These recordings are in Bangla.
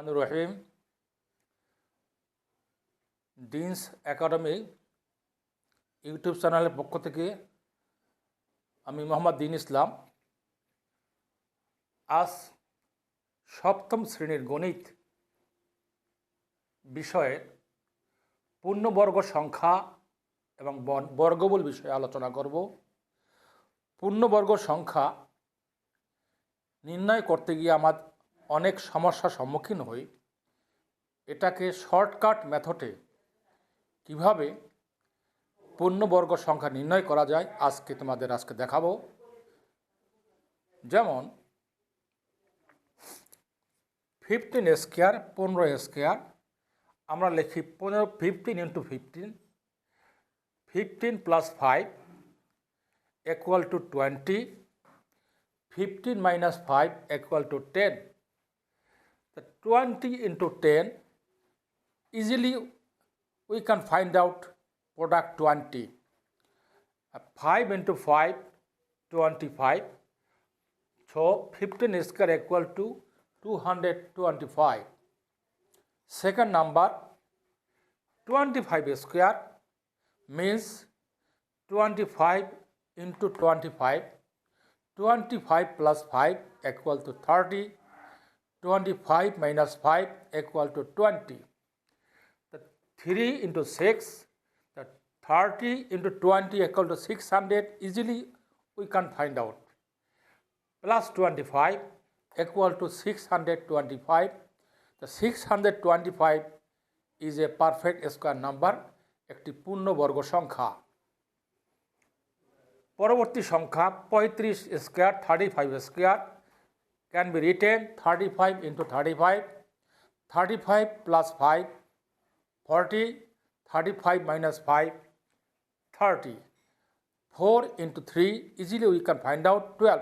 রহমানুর রহিম। ডিন্স একাডেমি ইউটিউব চ্যানেলের পক্ষ থেকে আমি মোহাম্মদ দিন ইসলাম। আজ সপ্তম শ্রেণির গণিত বিষয়ে পূর্ণবর্গ সংখ্যা এবং বর্গবল বিষয়ে আলোচনা করব। পূর্ণবর্গ সংখ্যা নির্ণয় করতে গিয়ে আমার অনেক সমস্যার সম্মুখীন হই, এটাকে শর্টকাট মেথডে কীভাবে পূর্ণবর্গ সংখ্যা নির্ণয় করা যায়, আজকে তোমাদের আজকে দেখাবো। যেমন ফিফটিন স্কোয়ার পনেরো স্কোয়ার আমরা লিখি পনেরো fifteen into fifteen fifteen plus five to 20 15 minus 5 equal to 10 the 20 into 10 easily we can find out product 20 Uh, 5 into 5 25 so 15 square equal to 225 second number 25 square means 25 into 25 25 plus 5 equal to 30 25 minus 5 equal to 20 the 3 into 6 the 30 into 20 equal to 600 easily we can find out plus 25 equal to 625 the 625 is a perfect square number একটি পূর্ণবর্গ সংখ্যা পরবর্তী সংখ্যা পঁয়ত্রিশ square thirty five square can be written 35 into 35, 35 plus 5, 40, 35 minus 5, 30. 4 into 3, easily we can find out 12.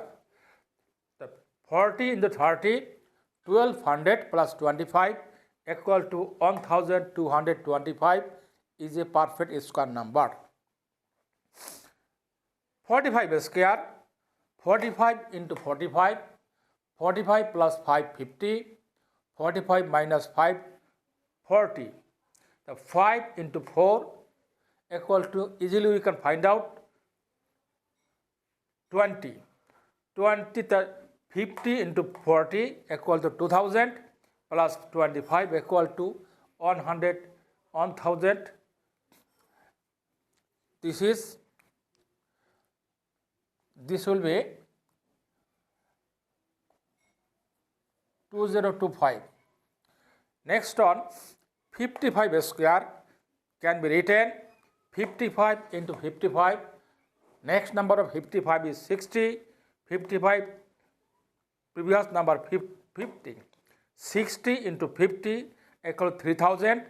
The 40 into 30, 1200 plus 25 equal to 1225 is a perfect square number. 45 square, 45 into 45 45 plus 5, 50, 45 minus 5, 40. The 5 into 4 equal to, easily we can find out 20. 20, the 50 into 40 equal to 2000 plus 25 equal to 100, 1000. This is this will be 2025. Next on 55 square can be written 55 into 55. Next number of 55 is 60. 55 previous number fif- 50. 60 into 50 equal 3000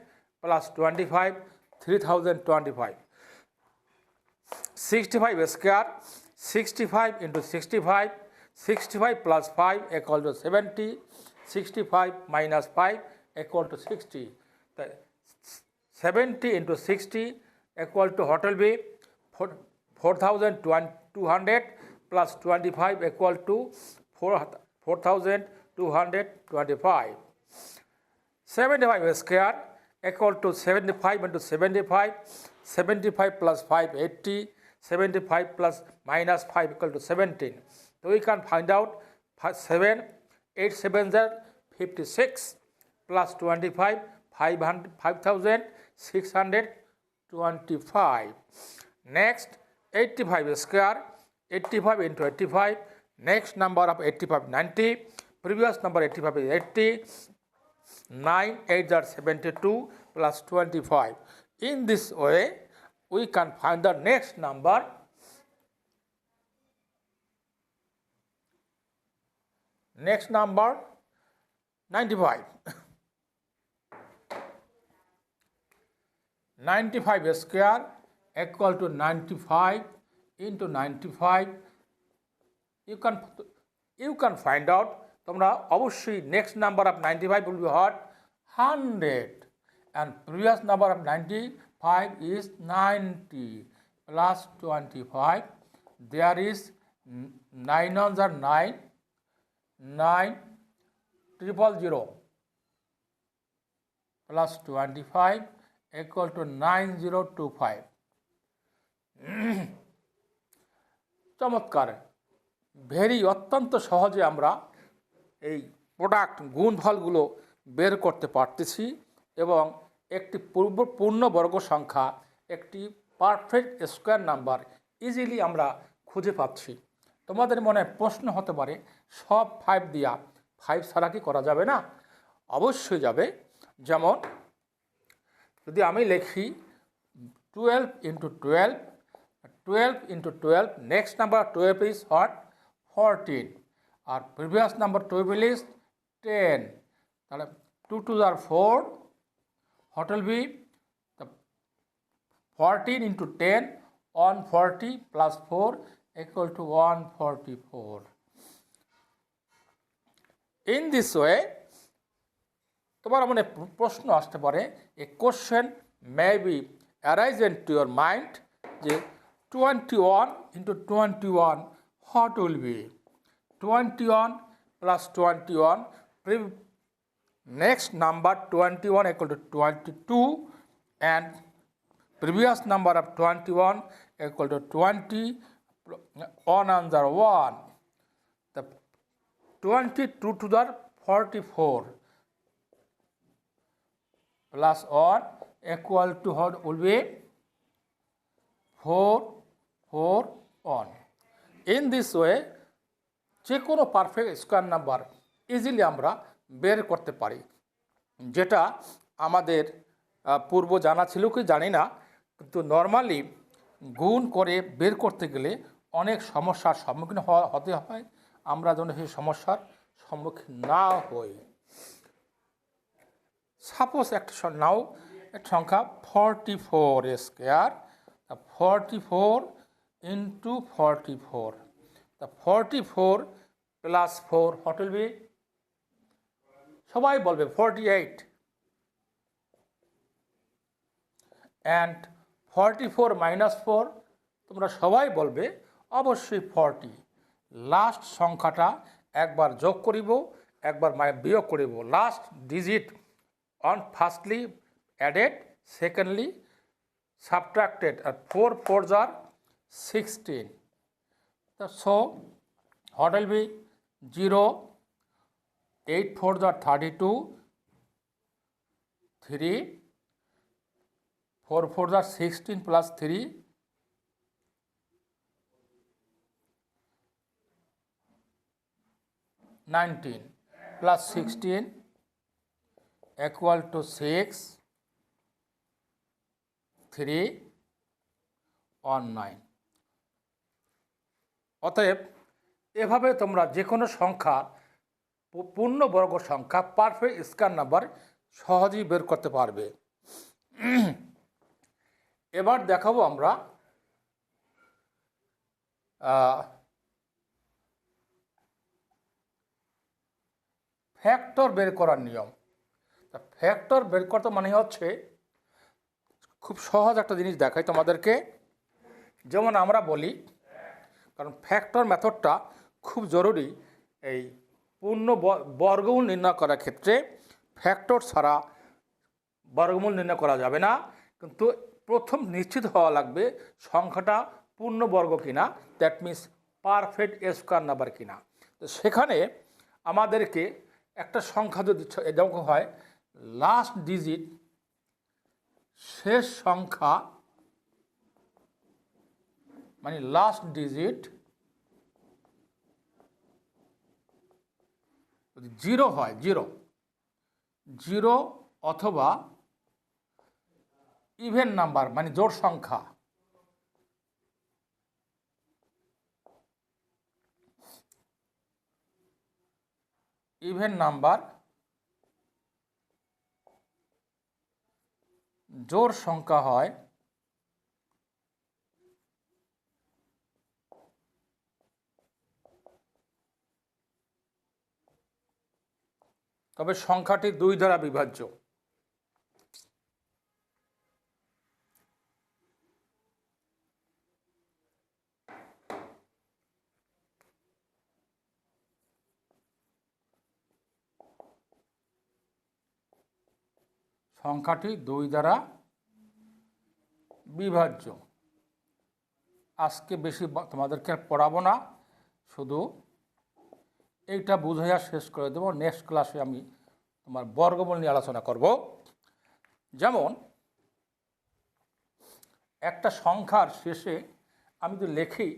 plus 25 3025. 65 square 65 into 65 65 plus 5 equal to 70 65 minus 5 equal to 60 the 70 into 60 equal to be 4 4200 plus 25 equal to 4 4225 75 square equal to 75 into 75 75 plus 5 80 75 plus minus 5 equal to 17 so we can find out 7 8 7 are 56 plus 25 500 5625 next 85 square 85 into 85 next number of 85 90 previous number 85 is 80 9 8 are 72 plus 25 in this way we can find the next number next number 95 95 square equal to 95 into 95 you can you can find out. তোমরা অবশ্যই next number of ninety five will be hot hundred and previous number of ninety five is ninety plus twenty five there is nine on jar nine triple zero plus twenty five equal to nine zero two five. চমৎকার। ভেরি অত্যন্ত সহজে আমরা এই প্রোডাক্ট গুণফলগুলো বের করতে পারতেছি এবং একটি পূর্ব পূর্ণবর্গ সংখ্যা, একটি পারফেক্ট স্কোয়ার নাম্বার ইজিলি আমরা খুঁজে পাচ্ছি। তোমাদের মনে প্রশ্ন হতে পারে সব ফাইভ দিয়া ফাইভ ছাড়া কি করা যাবে না? অবশ্যই যাবে। যেমন যদি আমি লিখি twelve into twelve twelve into twelve next number twelve is hot fourteen R previous number twelve is ten তাহলে two two R four hot will be fourteen into ten one forty plus four equal to 144. In this way তোমার মনে প্রশ্ন আসতে পারে a question may be arise into your mind যে twenty one into twenty one hot will be twenty one plus twenty one next number 21 equal to 22 and previous number of 21 equal to 20 on answer 1 the 22 to the 44 plus 1 equal to what will be 4 4 1 in this way যে কোনো পারফেক্ট স্কোয়ার নাম্বার ইজিলি আমরা বের করতে পারি। যেটা আমাদের পূর্ব জানা ছিল কি জানি না, কিন্তু নর্মালি গুণ করে বের করতে গেলে অনেক সমস্যার সম্মুখীন হতে হয়। আমরা যেন সেই সমস্যার সম্মুখীন না হই। সাপোজ একটা নাও একটা সংখ্যা forty four square forty four into forty four তা ফর্টি ফোর প্লাস ফোর হট উইল বি সবাই বলবে forty eight and forty four minus four তোমরা সবাই বলবে অবশ্যই ফর্টি লাস্ট সংখ্যাটা একবার যোগ করিব, একবার মানে বিয়োগ করিব। Last digit on firstly added secondly subtracted R four four জার sixteen so hot will be zero eight four jar thirty two three four four jar sixteen plus three nineteen plus sixteen equal to six three one nine অতএব, এভাবে তোমরা যে কোনো সংখ্যা, পূ- পূর্ণবর্গ সংখ্যা পারফেক্ট স্কয়ার নাম্বার সহজেই বের করতে পারবে। এবার দেখাবো আমরা ফ্যাক্টর বের করার নিয়ম। তা ফ্যাক্টর বের করতে মানে হচ্ছে, খুব সহজ একটা জিনিস দেখাই তোমাদেরকে। যেমন আমরা বলি, কারণ ফ্যাক্টর মেথডটা খুব জরুরি এই পূর্ণ বর্গমূল নির্ণয় করার ক্ষেত্রে। ফ্যাক্টর ছাড়া বর্গমূল নির্ণয় করা যাবে না, কিন্তু প্রথম নিশ্চিত হওয়া লাগবে সংখ্যাটা পূর্ণবর্গ কিনা that means perfect square number কিনা। তো সেখানে আমাদেরকে একটা সংখ্যা যদি এরকম হয় লাস্ট ডিজিট শেষ সংখ্যা মানে লাস্ট ডিজিট যদি জিরো হয় জিরো জিরো অথবা ইভেন নাম্বার মানে জোর সংখ্যা ইভেন নাম্বার জোর সংখ্যা হয় তবে সংখ্যাটি দুই দ্বারা বিভাজ্য। সংখ্যাটি দুই দ্বারা বিভাজ্য। আজকে বেশি তোমাদেরকে পড়াবো না, শুধু এইটা বুঝাইয়া শেষ করে দেবো। নেক্সট ক্লাসে আমি তোমার বর্গমূল নিয়ে আলোচনা করব। যেমন, একটা সংখ্যার শেষে আমি যদি লেখি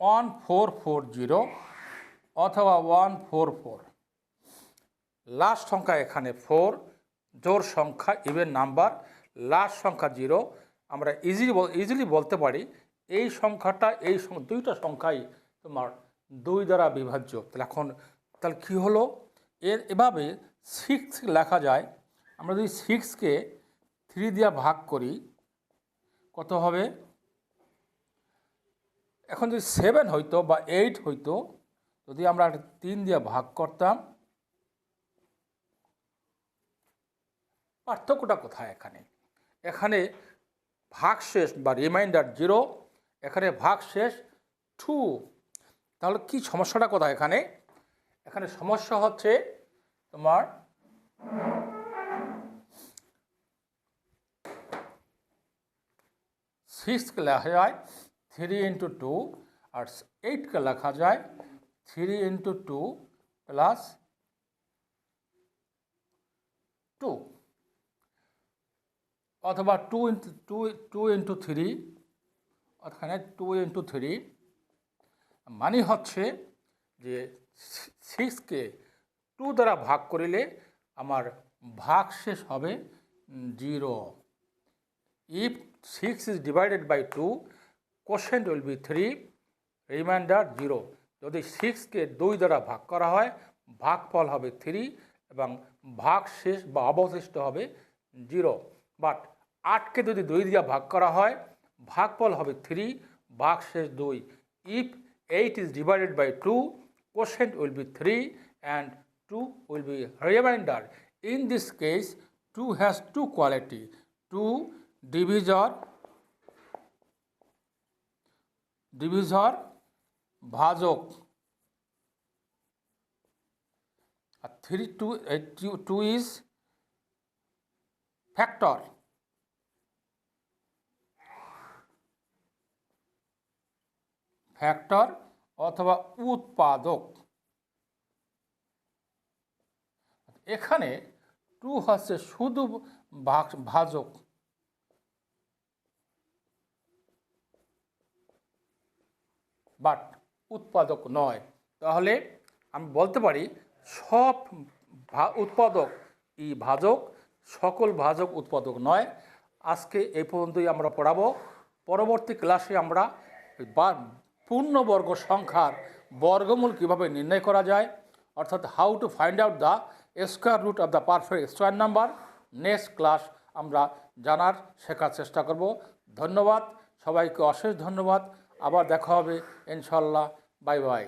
ওয়ান ফোর ফোর জিরো অথবা ওয়ান ফোর ফোর। লাস্ট সংখ্যা এখানে ফোর, জোর সংখ্যা ইভেন নাম্বার লাস্ট সংখ্যা জিরো। আমরা ইজিলি ইজিলি বলতে পারি, এই সংখ্যাটা, এই দুইটা সংখ্যাই তোমার দুই দ্বারা বিভাজ্য। তাহলে এখন, তাহলে কী হলো? এর এভাবে সিক্স লেখা যায়। আমরা যদি সিক্সকে থ্রি দিয়ে ভাগ করি, কত হবে? এখন যদি সেভেন হইতো বা এইট হইতো যদি আমরা তিন দিয়ে ভাগ করতাম, পার্থক্যটা কোথায় এখানে? এখানে ভাগ শেষ বা রিমাইন্ডার জিরো এখানে ভাগ শেষ টু তাহলে কি সমস্যাটা কোথায় এখানে? এখানে সমস্যা হচ্ছে তোমার সিক্সকে লেখা যায় থ্রি ইন্টু টু আর এইটকে লেখা যায় three into two plus two অথবা two into two two into three ওখানে টু ইন্টু থ্রি মানে হচ্ছে যে সিক্সকে টু দ্বারা ভাগ করিলে আমার ভাগ শেষ হবে zero if 6 is divided by 2 quotient will be 3 remainder zero যদি সিক্সকে দুই দ্বারা ভাগ করা হয় ভাগফল হবে থ্রি এবং ভাগ শেষ বা অবশিষ্ট হবে জিরো বাট আটকে যদি দুই দিয়ে ভাগ করা হয় ভাগফল হবে থ্রি ভাগ শেষ দুই if eight is divided by two quotient will be 3 and 2 will be remainder. In this case, 2 has two quality. 2 divisor, divisor, ভাজক, আর three two two is factor factor অথবা উৎপাদক। এখানে টু হচ্ছে শুধু ভাজক। বাট উৎপাদক নয়। তাহলে আমি বলতে পারি, সব উৎপাদক ই ভাজক, সকল ভাজক উৎপাদক নয়। আজকে এই পর্যন্তই আমরা পড়াবো। পরবর্তী ক্লাসে আমরা পূর্ণবর্গ সংখ্যার বর্গমূল কীভাবে নির্ণয় করা যায়, অর্থাৎ how to find out the square root of the perfect square number next class আমরা জানার শেখার চেষ্টা করব। ধন্যবাদ। সবাইকে অশেষ ধন্যবাদ। আবার দেখা হবে ইনশাল্লাহ বাই বাই